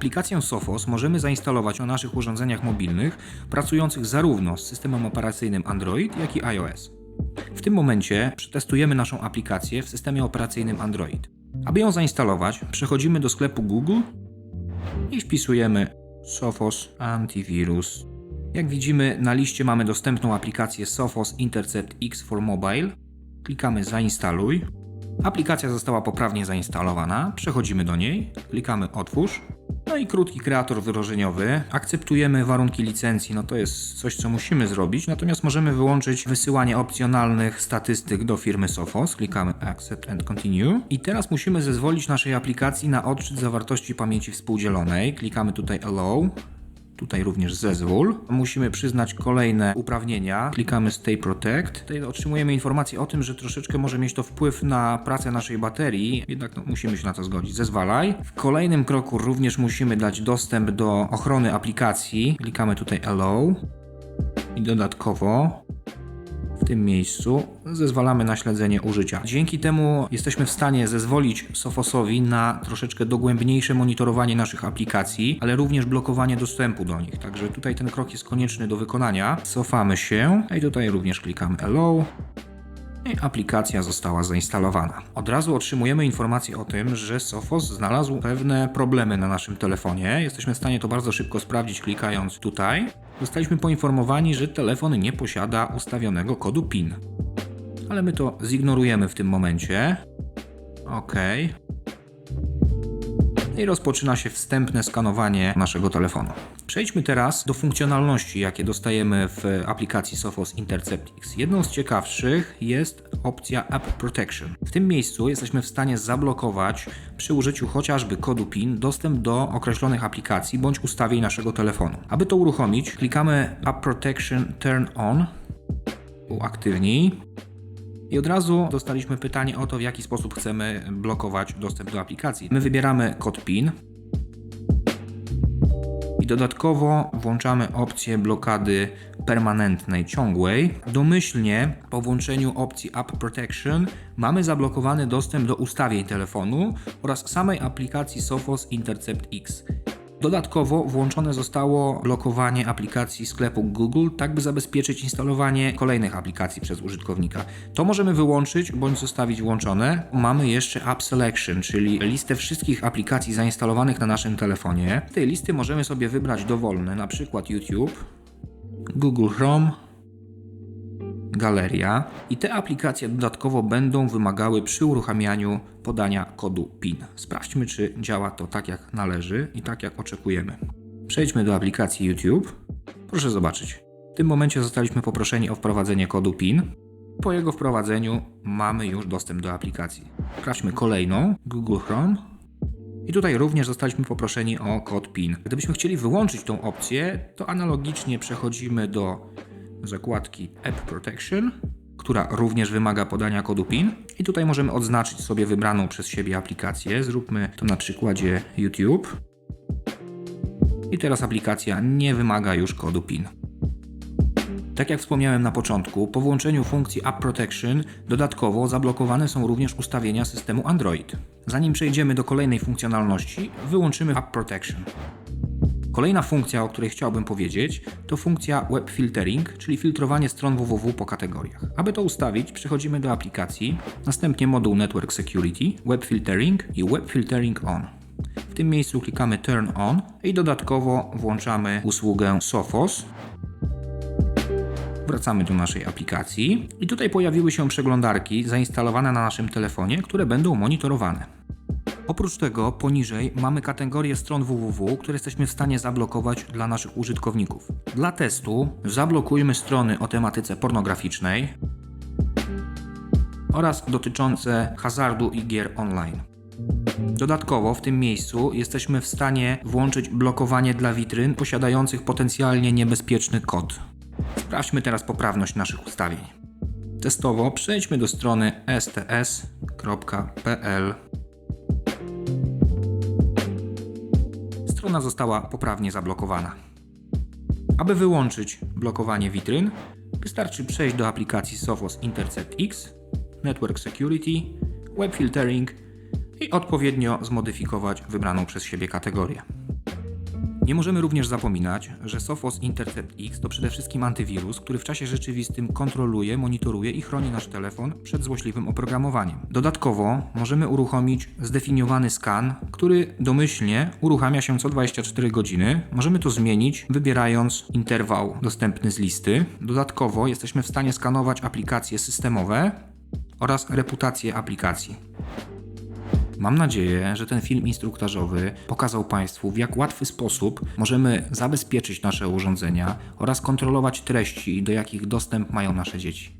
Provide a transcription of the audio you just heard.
Aplikację Sophos możemy zainstalować na naszych urządzeniach mobilnych pracujących zarówno z systemem operacyjnym Android, jak i iOS. W tym momencie przetestujemy naszą aplikację w systemie operacyjnym Android. Aby ją zainstalować, przechodzimy do sklepu Google i wpisujemy Sophos Antivirus. Jak widzimy, na liście mamy dostępną aplikację Sophos Intercept X for Mobile. Klikamy Zainstaluj. Aplikacja została poprawnie zainstalowana. Przechodzimy do niej, klikamy Otwórz. No i krótki kreator wyrażeniowy. Akceptujemy warunki licencji, no to jest coś, co musimy zrobić. Natomiast możemy wyłączyć wysyłanie opcjonalnych statystyk do firmy Sophos. Klikamy Accept and Continue. I teraz musimy zezwolić naszej aplikacji na odczyt zawartości pamięci współdzielonej. Klikamy tutaj Allow. Tutaj również zezwól. Musimy przyznać kolejne uprawnienia. Klikamy Stay Protect. Tutaj otrzymujemy informację o tym, że troszeczkę może mieć to wpływ na pracę naszej baterii, jednak no, musimy się na to zgodzić. Zezwalaj. W kolejnym kroku również musimy dać dostęp do ochrony aplikacji. Klikamy tutaj Allow. I dodatkowo tym miejscu zezwalamy na śledzenie użycia. Dzięki temu jesteśmy w stanie zezwolić Sophosowi na troszeczkę dogłębniejsze monitorowanie naszych aplikacji, ale również blokowanie dostępu do nich. Także tutaj ten krok jest konieczny do wykonania. Cofamy się i tutaj również klikamy Allow. I aplikacja została zainstalowana. Od razu otrzymujemy informację o tym, że Sophos znalazł pewne problemy na naszym telefonie. Jesteśmy w stanie to bardzo szybko sprawdzić klikając tutaj. Zostaliśmy poinformowani, że telefon nie posiada ustawionego kodu PIN. Ale my to zignorujemy w tym momencie. OK. I rozpoczyna się wstępne skanowanie naszego telefonu. Przejdźmy teraz do funkcjonalności, jakie dostajemy w aplikacji Sophos Intercept X. Jedną z ciekawszych jest opcja App Protection. W tym miejscu jesteśmy w stanie zablokować przy użyciu chociażby kodu PIN dostęp do określonych aplikacji bądź ustawień naszego telefonu. Aby to uruchomić, klikamy App Protection Turn On, uaktywnij. I od razu dostaliśmy pytanie o to, w jaki sposób chcemy blokować dostęp do aplikacji. My wybieramy kod PIN i dodatkowo włączamy opcję blokady permanentnej, ciągłej. Domyślnie po włączeniu opcji App Protection mamy zablokowany dostęp do ustawień telefonu oraz samej aplikacji Sophos Intercept X. Dodatkowo włączone zostało blokowanie aplikacji sklepu Google, tak by zabezpieczyć instalowanie kolejnych aplikacji przez użytkownika. To możemy wyłączyć bądź zostawić włączone. Mamy jeszcze App Selection, czyli listę wszystkich aplikacji zainstalowanych na naszym telefonie. Z tej listy możemy sobie wybrać dowolne, na przykład YouTube, Google Chrome, Galeria i te aplikacje dodatkowo będą wymagały przy uruchamianiu podania kodu PIN. Sprawdźmy, czy działa to tak jak należy i tak jak oczekujemy. Przejdźmy do aplikacji YouTube. Proszę zobaczyć. W tym momencie zostaliśmy poproszeni o wprowadzenie kodu PIN. Po jego wprowadzeniu mamy już dostęp do aplikacji. Sprawdźmy kolejną Google Chrome. I tutaj również zostaliśmy poproszeni o kod PIN. Gdybyśmy chcieli wyłączyć tą opcję, to analogicznie przechodzimy do zakładki App Protection, która również wymaga podania kodu PIN. I tutaj możemy odznaczyć sobie wybraną przez siebie aplikację. Zróbmy to na przykładzie YouTube. I teraz aplikacja nie wymaga już kodu PIN. Tak jak wspomniałem na początku, po włączeniu funkcji App Protection dodatkowo zablokowane są również ustawienia systemu Android. Zanim przejdziemy do kolejnej funkcjonalności, wyłączymy App Protection. Kolejna funkcja, o której chciałbym powiedzieć, to funkcja Web Filtering, czyli filtrowanie stron www po kategoriach. Aby to ustawić, przechodzimy do aplikacji, następnie moduł Network Security, Web Filtering i Web Filtering On. W tym miejscu klikamy Turn On i dodatkowo włączamy usługę Sophos. Wracamy do naszej aplikacji i tutaj pojawiły się przeglądarki zainstalowane na naszym telefonie, które będą monitorowane. Oprócz tego poniżej mamy kategorię stron www, które jesteśmy w stanie zablokować dla naszych użytkowników. Dla testu zablokujmy strony o tematyce pornograficznej oraz dotyczące hazardu i gier online. Dodatkowo w tym miejscu jesteśmy w stanie włączyć blokowanie dla witryn posiadających potencjalnie niebezpieczny kod. Sprawdźmy teraz poprawność naszych ustawień. Testowo przejdźmy do strony sts.pl strona została poprawnie zablokowana. Aby wyłączyć blokowanie witryn, wystarczy przejść do aplikacji Sophos Intercept X, Network Security, Web Filtering i odpowiednio zmodyfikować wybraną przez siebie kategorię. Nie możemy również zapominać, że Sophos Intercept X to przede wszystkim antywirus, który w czasie rzeczywistym kontroluje, monitoruje i chroni nasz telefon przed złośliwym oprogramowaniem. Dodatkowo możemy uruchomić zdefiniowany skan, który domyślnie uruchamia się co 24 godziny. Możemy to zmienić wybierając interwał dostępny z listy. Dodatkowo jesteśmy w stanie skanować aplikacje systemowe oraz reputację aplikacji. Mam nadzieję, że ten film instruktażowy pokazał Państwu, w jak łatwy sposób możemy zabezpieczyć nasze urządzenia oraz kontrolować treści, do jakich dostęp mają nasze dzieci.